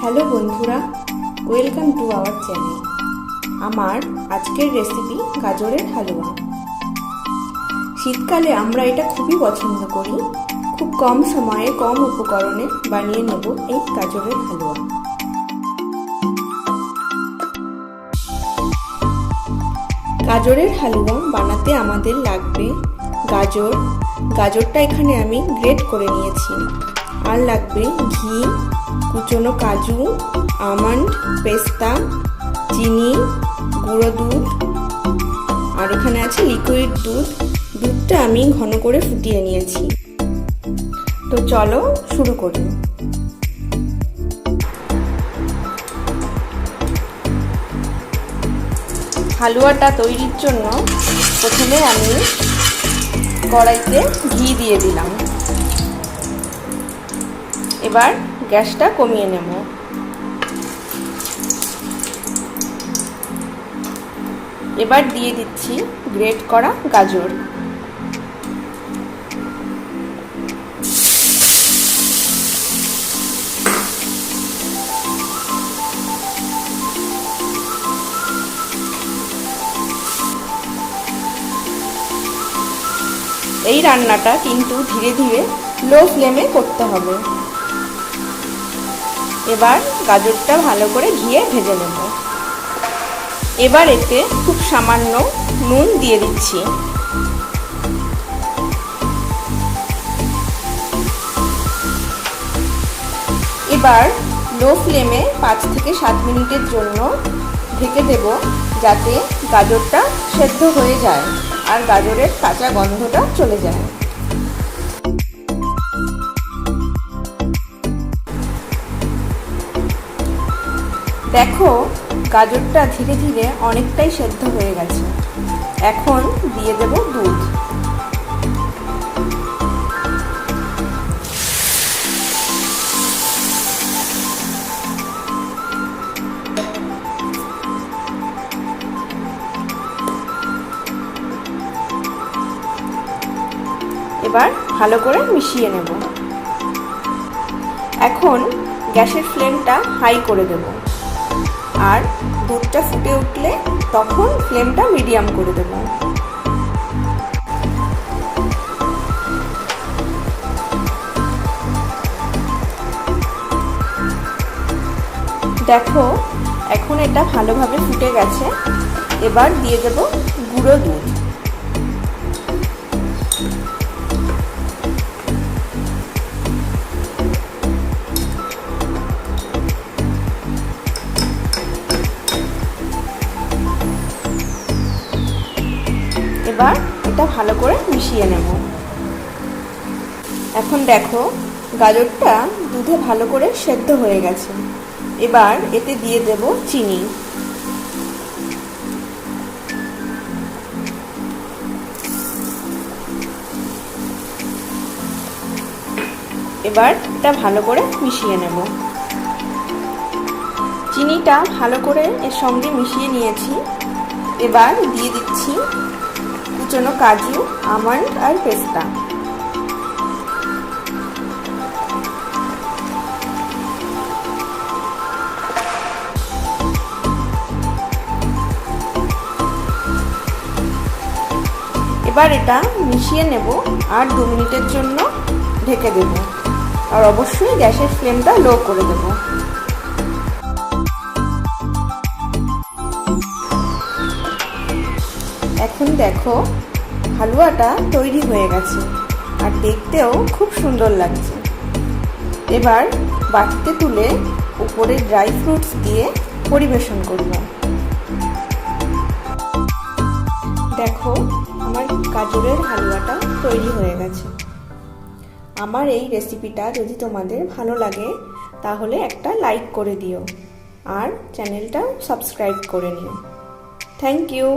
Hello বন্ধুরা, welcome to our channel. আমার আজকের রেসিপি গাজরের হালুয়া। শীতকালে আমরা এটা খুবই পছন্দ করি। খুব কম সময়ে, কম উপকরণে বানিয়ে নেব এই গাজরের হালুয়া। গাজরের হালুয়া বানাতে আমাদের লাগবে গাজর গাজরটা এখানে আমি গ্রেট করে নিয়েছি। আর লাগবে ঘি, কুচনো কাজু, আমন্ড, পেস্তা, চিনি, গুঁড়ো দুধ, আর এখানে আছে লিকুইড দুধ। দুধটা আমি ঘন করে ফুটিয়ে নিয়েছি। তো চলো শুরু করি। হালুয়াটা তৈরির জন্য প্রথমে আমি কড়াইতে ঘি দিয়ে দিলাম। এবার গ্যাসটা কমিয়ে নেব। এবার দিয়ে দিচ্ছি গ্রেট করা গাজর। এই রান্নাটা কিন্তু ধীরে ধীরে লো ফ্লেমে করতে হবে। এবার গাজরটা ভালো করে ঘিয়ে ভেজে নেব। এবার এতে খুব সামান্য নুন দিয়ে দিচ্ছি। এবার লো ফ্লেমে পাঁচ থেকে সাত মিনিটের জন্য ঢেকে দেব যাতে গাজরটা সেদ্ধ হয়ে যায়। আর গাজরের কাঁচা গন্ধটা চলে যায়। দেখো, গাজরটা ধীরে ধীরে অনেকটাই সেদ্ধ হয়ে গেছে। এখন দিয়ে দেব দুধ। এবার ভালো করে মিশিয়ে নেব। এখন গ্যাসের ফ্লেমটা হাই করে দেব। আর দুধটা ফুটে উঠলে তখন ফ্লেমটা মিডিয়াম করে দেব। দেখো, এখন এটা ভালোভাবে ফুটে গেছে। এবার দিয়ে দেব গুঁড়ো দুধ। এটা ভালো করে মিশিয়ে নেব। এখন দেখো, গাজরটা দুধে ভালো করে সেদ্ধ হয়ে গেছে। এবার এতে দিয়ে দেব চিনি। এবার এটা ভালো করে মিশিয়ে নেব। চিনিটা ভালো করে এর সঙ্গে মিশিয়ে নিয়েছি। এবার দিয়ে দিচ্ছি কুচনো কাজু, আমন্ড আর পেস্তা। এবার এটা মিশিয়ে নেব আর দু মিনিটের জন্য ঢেকে দেব। আর অবশ্যই গ্যাসের ফ্লেমটা লো করে দেব। এখন দেখো হালুয়াটা তৈরি হয়ে গেছে আর দেখতেও খুব সুন্দর লাগছে। এবার বাটিতে তুলে উপরে ড্রাই ফ্রুটস দিয়ে পরিবেশন করব। দেখো আমার গাজরের হালুয়াটা তৈরি হয়ে গেছে। আমার এই রেসিপিটা যদি তোমাদের ভালো লাগে তাহলে একটা লাইক করে দিও আর চ্যানেলটা সাবস্ক্রাইব করে নিও। Thank you.